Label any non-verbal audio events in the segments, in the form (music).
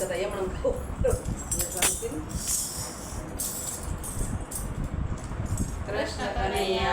కదా ఏమనుకో కృష్ణ కనయ్యా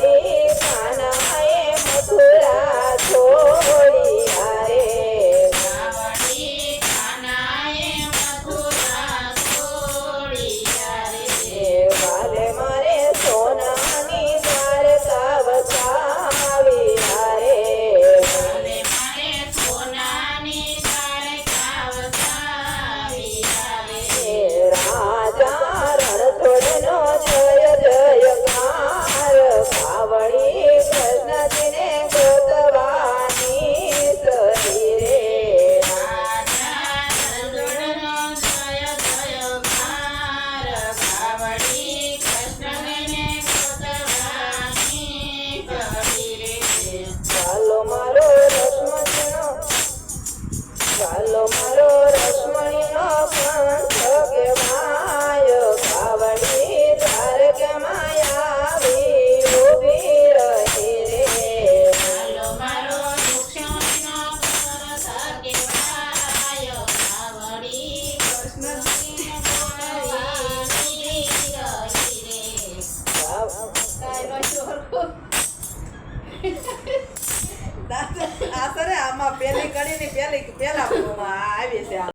Ready? (laughs) આમાં પેલી કડીની પેલી પેલા આવી છે